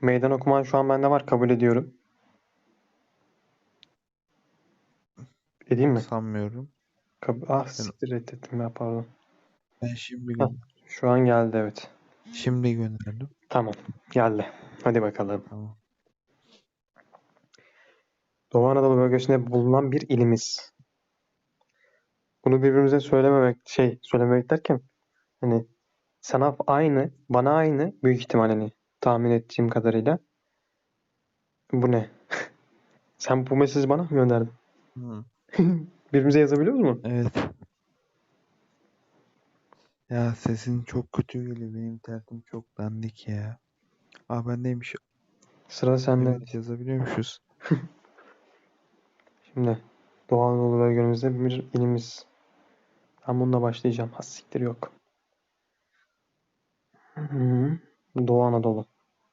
Meydan okuman şu an bende var. Kabul ediyorum. Edeyim mi? Sanmıyorum. Kab ah siktir reddettim ya pardon. Ben şimdi Ha. gö- Şu an geldi evet. şimdi gönderdim. Tamam. Geldi. Hadi bakalım. Tamam. Doğu Anadolu bölgesinde bulunan bir ilimiz. Bunu birbirimize söylememek, şey söylememek derken hani sana aynı, bana aynı büyük ihtimal hani tahmin ettiğim kadarıyla. Bu ne? Sen bu mesajı bana mı gönderdin? Hı. Birbirimize yazabiliyor mu? Evet. Ya sesin çok kötü geliyor. Benim internetim çok dandik ya. Aa bendeymiş. Sıra sende. Evet yazabiliyormuşuz. Şimdi Doğu Anadolu bölgemizde bir ilimiz. Ben bununla başlayacağım. Ha siktir yok. Hı, Doğu Anadolu.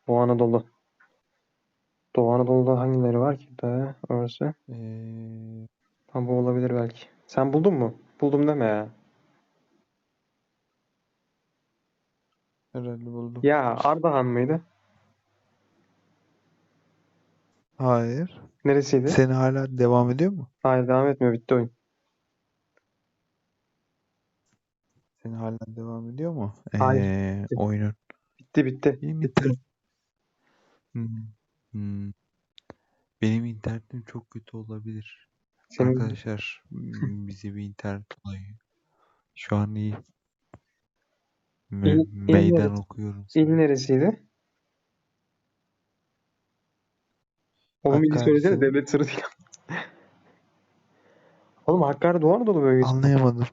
Doğu Anadolu. Doğu Anadolu'da hangileri var ki de orası? Ee, Ha, bu olabilir belki. Sen buldun mu? Buldum deme ya. herhalde buldum. Ya Ardahan mıydı? Hayır. Neresiydi? Senin hala devam ediyor mu? Hayır devam etmiyor. Bitti oyun. Senin hala devam ediyor mu? Hayır, Ee, bitti. oyunun. Bitti bitti. Benim Bitti. Hmm, hmm. Benim internetim çok kötü olabilir. Senin Arkadaşlar m- bize bir internet olayı. Şu an iyi. Me- İl- il meydan neresi? okuyorum il sana. neresiydi? Oğlum ili söylesene devlet sırrı değil. Oğlum Hakkari Doğu Anadolu bölgesi. Anlayamadım.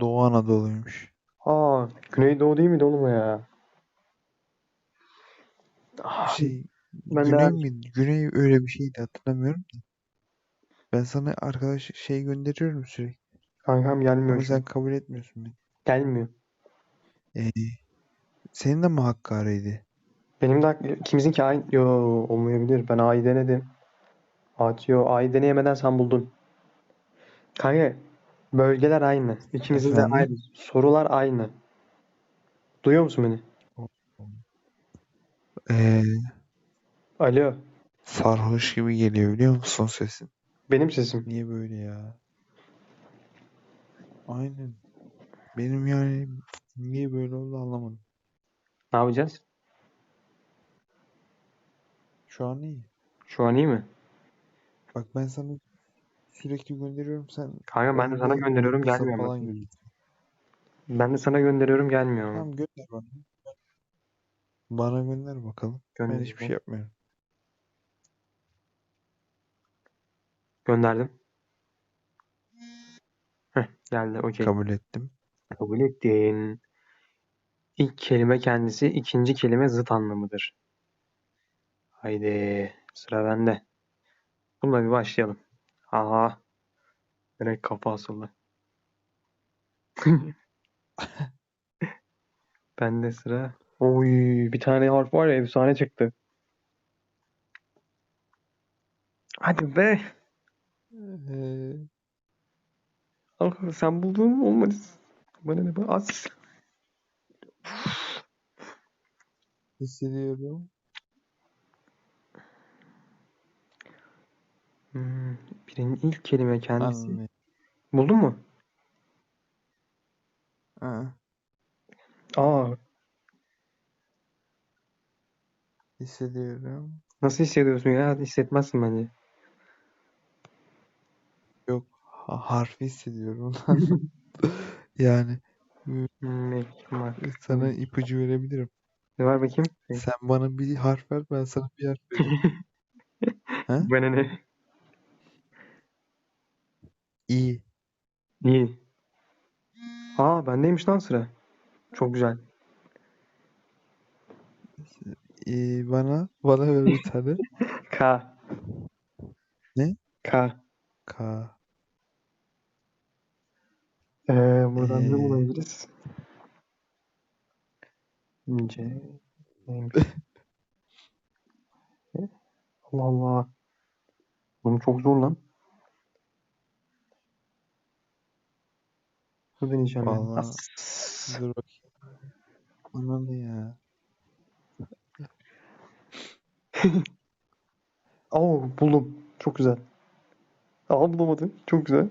Doğu Anadolu'ymuş. Aa, Güneydoğu değil miydi oğlum o ya? Ah, Şey, ben de Güney mi? Güney öyle bir şeydi hatırlamıyorum da. Ben sana arkadaş şey gönderiyorum sürekli. kankam gelmiyor Ama sen kabul etmiyorsun beni. Gelmiyor. Ee, senin de mi Hakkari'ydi? Benim de ikimizinki aynı. Yo olmayabilir. Ben A'yı denedim. A, yo A'yı deneyemeden sen buldun. Kanka bölgeler aynı. İkimizin de Efendim? aynı. Sorular aynı. Duyuyor musun beni? Ee, Alo. sarhoş gibi geliyor biliyor musun sesin? Benim sesim. Niye böyle ya? Aynen. Benim yani niye böyle oldu anlamadım. Ne yapacağız? Şu an iyi. Şu an iyi mi? Bak ben sana sürekli gönderiyorum sen Kanka ben de sana gönderiyorum gelmiyor. falan bak. Ben de sana gönderiyorum gelmiyor ama. Tamam gönder bana. Bana gönder bakalım. Ben hiçbir şey yapmıyorum. Gönderdim. Heh, geldi okey. Kabul ettim. Kabul ettin. İlk kelime kendisi, ikinci kelime zıt anlamıdır. Haydi sıra bende. Bununla bir başlayalım. Aha. Direkt kafa asıldı. Bende sıra. Oy bir tane harf var ya efsane çıktı. Hadi be. Ee, Ah, sen buldun mu? Olmadı. Bana ne? bu? Az. hissediyorum. Hmm, birinin ilk kelime kendisi. Anne. Buldun mu? Aa, Aa, hissediyorum. nasıl hissediyorsun ya? Hissetmezsin bence. Yok. ha- harfi hissediyorum. Yani Mekmak. sana ipucu verebilirim. Ne var bakayım? Sen bana bir harf ver, ben sana bir harf vereyim. Ha? Bana ne? İyi. İyi. Aa bendeymiş lan sıra. Çok güzel. Ee, bana bana ver bir tane. K. Ne? K. K. Ee, buradan ne Ee, bulabiliriz? C. neymiş? Allah Allah. Oğlum çok zor lan. Bu deneyeceğim ya. Vallahi As. dur bakayım. Ananı ya. Oo buldum. Çok güzel. Aa bulamadım. Çok güzel.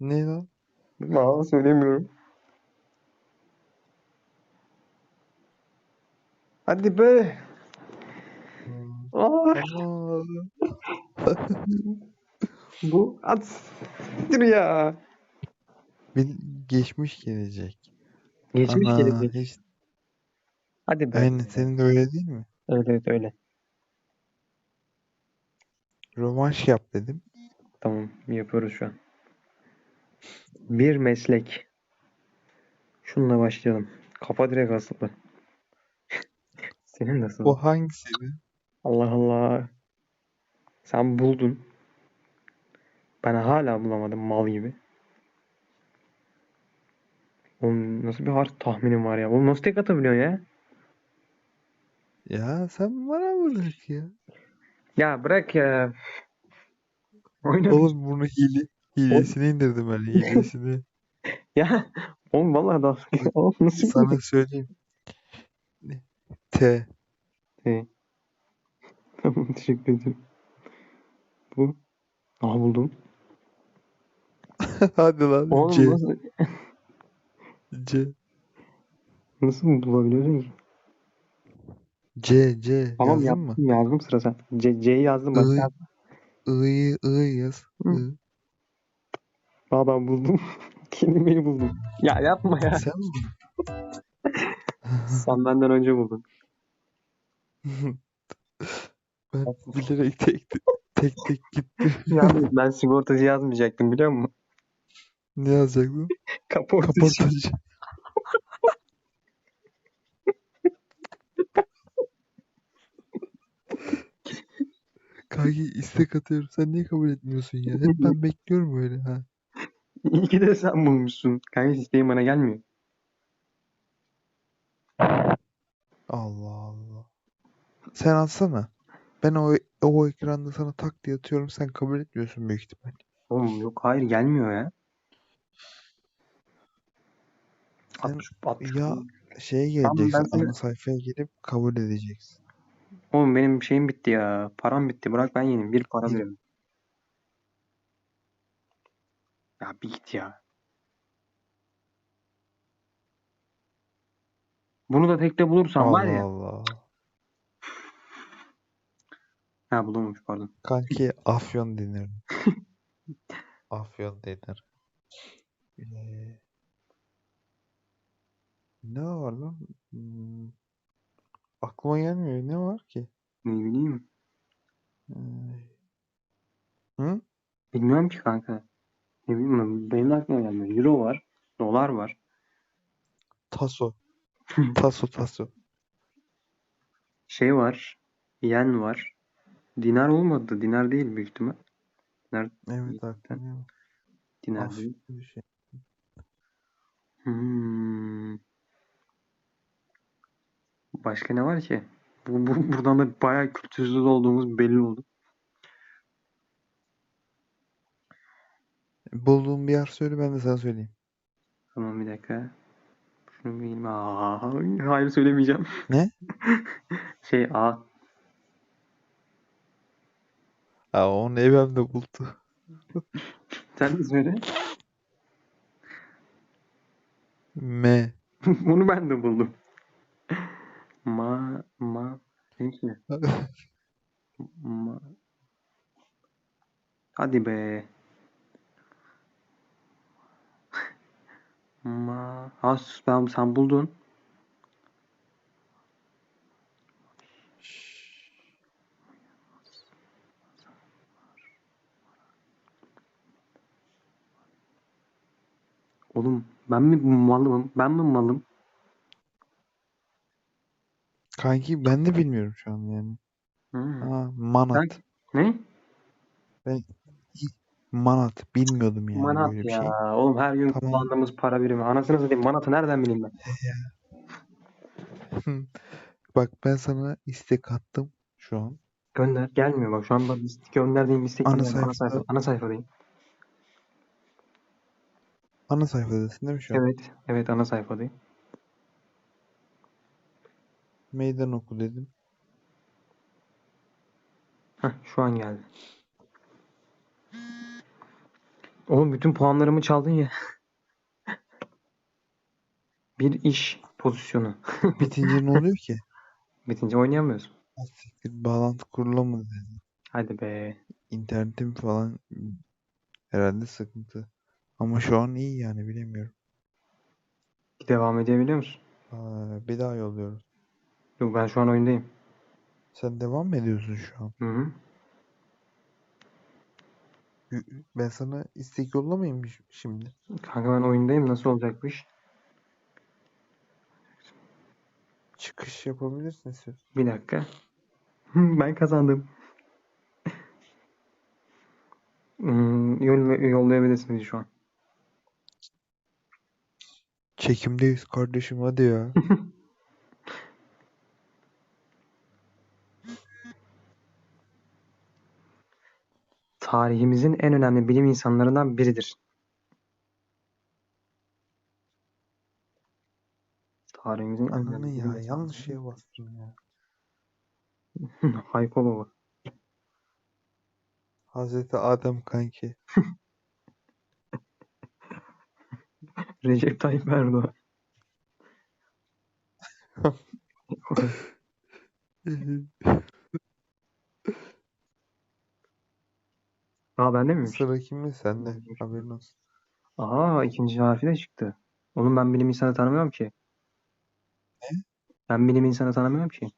Ne lan? Aa söylemiyorum. Hadi be. Hmm. Aa, Aa, bu at. Siktir ya. bil- geçmiş gelecek. Geçmiş Ana gelecek. hiç Hadi be. aynen senin de öyle değil mi? Öyle öyle. Rövanş yap dedim. Tamam yapıyoruz şu an. Bir meslek. Şununla başlayalım. Kafa direkt asıldı. Senin nasıl? O hangisiydi? Allah Allah. Sen buldun. Ben hala bulamadım mal gibi. Oğlum nasıl bir harf tahminim var ya. Oğlum nasıl tek atabiliyorsun ya? Ya sen bana bırak ya. Ya bırak ya. Oyna. Oğlum bunu hile, hilesini indirdim ben hilesini. Ya oğlum vallahi da oğlum nasıl Sana söyleyeyim. T. Ee, Tamam teşekkür ederim. Bu. Aha buldum. Hadi lan. Oğlum C. nasıl, C. nasıl bulabiliyorsun ki? C. C. Tamam Yazdın mı? yaptım yazdım sıra sen. C, C'yi yazdım bak. I. yazdım. I'yı I yaz. Hı. I. Aa ben buldum. Kelimeyi buldum. Ya yapma ya. Sen mi? Sen benden önce buldun. Ben bilerek tek tek tek gitti. Yalnız ben sigortacı yazmayacaktım biliyor musun? Ne yazacaktın? Kaportacı. Kaportacı. Kanki istek atıyorum. Sen niye kabul etmiyorsun ya? Hep ben bekliyorum öyle ha. İyi ki de sen bulmuşsun. Kanka isteğin bana gelmiyor. Allah Allah. Sen atsana. Ben o o ekranda sana tak diye atıyorum. Sen kabul etmiyorsun büyük ihtimal. Oğlum yok hayır gelmiyor ya. Sen 60, 60. ya şeye Tamam, ben geleceksin. sana- Ana sayfaya girip kabul edeceksin. Oğlum benim şeyim bitti ya. Param bitti. Bırak ben yeneyim. Bir para veriyorum. Ya bir git ya. Bunu da tekte bulursam var Allah ya. Allah. Ha bulamamış pardon. Kanki afyon denir. afyon denir. Ee, ne var lan? Hmm, aklıma gelmiyor. Ne var ki? Ne bileyim. Ee, hı? Bilmiyorum ki kanka. Ne bileyim benim de aklıma gelmiyor. Euro var. Dolar var. Taso. Taso taso. Şey var. Yen var. Dinar olmadı. Dinar değil büyük ihtimal. Dinar, Evet aklıma. dinar değil. bir şey. Hmm. Başka ne var ki? Bu, bu, buradan da bayağı kültürsüz olduğumuz belli oldu. Bulduğum bir yer söyle ben de sana söyleyeyim. Tamam bir dakika. Şunu bileyim. Aa, hayır söylemeyeceğim. Ne? Şey A. Aa, onu evimde buldu. Sen de söyle. M. Bunu ben de buldum. Ma ma neyse. Ma Hadi be. Ma ha sus, ben sen buldun. Oğlum ben mi malım? Ben mi malım? Kanki ben de bilmiyorum şu an yani. Hmm. Aa, manat. Ne? Manat. Bilmiyordum yani Manat böyle bir ya. şey. Oğlum her gün Tamam. kullandığımız para birimi. Anasını satayım manatı nereden bileyim ben? Bak ben sana istek attım şu an. Gönder. Gelmiyor bak şu an bak istek gönderdiğim istek Ana ana, ana, sayfada- sayfa, ana sayfadayım. Ana sayfadasın değil mi şu an? Evet. Evet ana sayfadayım. Meydan oku dedim. Heh, şu an geldi. Oğlum bütün puanlarımı çaldın ya. Bir iş pozisyonu. Bitince ne oluyor ki? Bitince oynayamıyorsun. Siktir, bağlantı kurulamadı dedi. Hadi be. İnternetim falan herhalde sıkıntı. Ama şu an iyi yani bilemiyorum. Devam edebiliyor musun? Aa, bir daha yolluyoruz. Yok ben şu an oyundayım. Sen devam mı ediyorsun şu an? Hı hı. Ben sana istek yollamayayım mı şimdi? Kanka ben oyundayım. Nasıl olacak bu iş? Çıkış yapabilirsin istiyorsan. Bir dakika. Ben kazandım. Hmm, yoll- yollayabilirsin bizi şu an. Çekimdeyiz kardeşim hadi ya. Tarihimizin en önemli bilim insanlarından biridir. Tarihimizin en Ananı önemli bilim ya insanlarından yanlış şeye bastım ya. Hayko Baba. Hazreti Adem kanki. Recep Tayyip Erdoğan. Aa bende miymiş? Sıra kimde? Sende. Haberin olsun. Aa ikinci harfi de çıktı. Oğlum ben bilim insanı tanımıyorum ki. Ben bilim insanı tanımıyorum ki.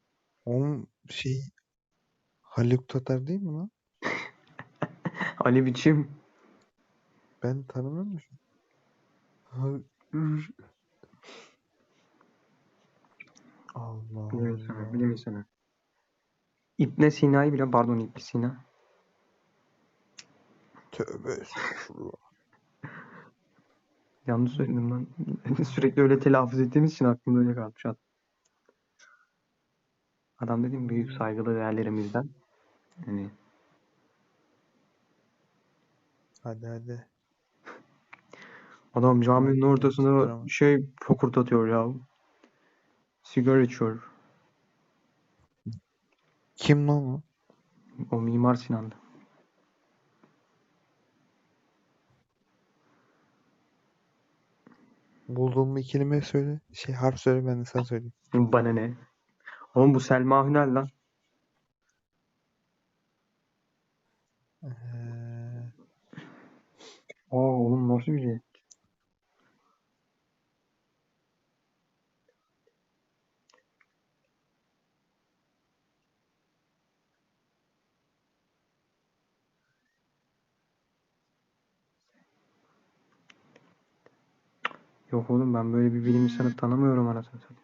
Onun şey Haluk Tatar değil mi lan? Ali Biçim. Ben tanımıyor musun? Allah Bilim insanı, Allah. bilim insanı. İbn Sina'yı bile pardon İbn Sina. Tövbe estağfurullah. Yanlış söyledim lan. Sürekli öyle telaffuz ettiğimiz için aklımda öyle kalmış. Adam, Adam dediğim büyük saygılı değerlerimizden. Yani Hadi hadi. adam caminin Tamam, ortasında tutturamam. şey fokurdatıyor ya. Sigara içiyor. Kim lan o? O Mimar Sinan'dı. Bulduğum bir kelime söyle. Şey harf söyle ben de sana söyleyeyim. Bana ne? Oğlum bu Selma Hünal lan. Ee, Aa oğlum nasıl biri? Yok oğlum ben böyle bir bilim insanı tanımıyorum anasını satayım.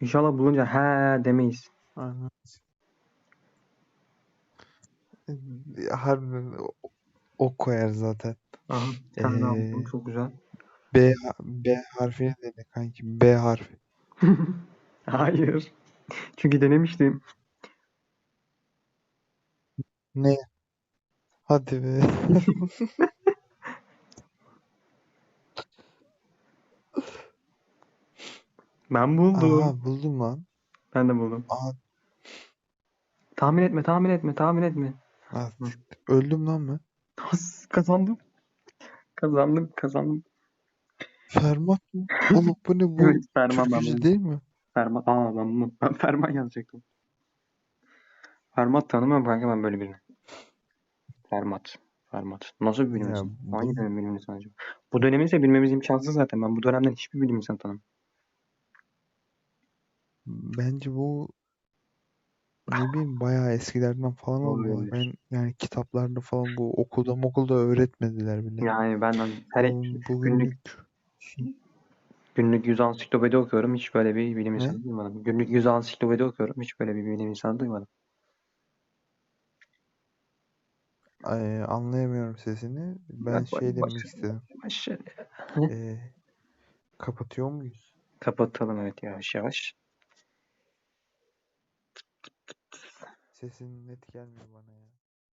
İnşallah bulunca he demeyiz. Aynen. Harbiden o, o koyar zaten. Aha, daha Ee. Çok güzel. B, B harfine dedi kanki. B harfi. Hayır. Çünkü denemiştim. Ne? Hadi be. Ben buldum. Aha buldum lan. Ben de buldum. Aa, Tahmin etme, tahmin etme, tahmin etme. aa, öldüm lan. Has, kazandım. Kazandım, kazandım. Fermat mı? Oğlum bu ne bu? Evet, Ferman ben Türkücü buldum. değil mi? Ferman. Aa ben bunu. Ben Ferman yazacaktım. Fermat tanımıyorum kanka ben böyle birini. Fermat. Fermat. Nasıl bir bilim insanı? Hangi dönem bilim insanı acaba? Bu dönemi ise bilmemiz imkansız zaten. Ben bu dönemden hiçbir bilim insanı tanımıyorum. Bence bu ne bileyim bayağı eskilerden falan olmalı. Olabilir. Ben yani kitaplarda falan bu okulda okulda öğretmediler bile. Yani ben her Oğlum, günlük günlük 100 ansiklopedi okuyorum. Hiç böyle bir bilim insanı duymadım. Günlük 100 ansiklopedi okuyorum. Hiç böyle bir bilim insanı duymadım. Ay, anlayamıyorum sesini. Ben Bak, şey demek bak. istedim. Aşağı. Ee, kapatıyor muyuz? Kapatalım evet yavaş yavaş. Sesin net gelmiyor bana ya.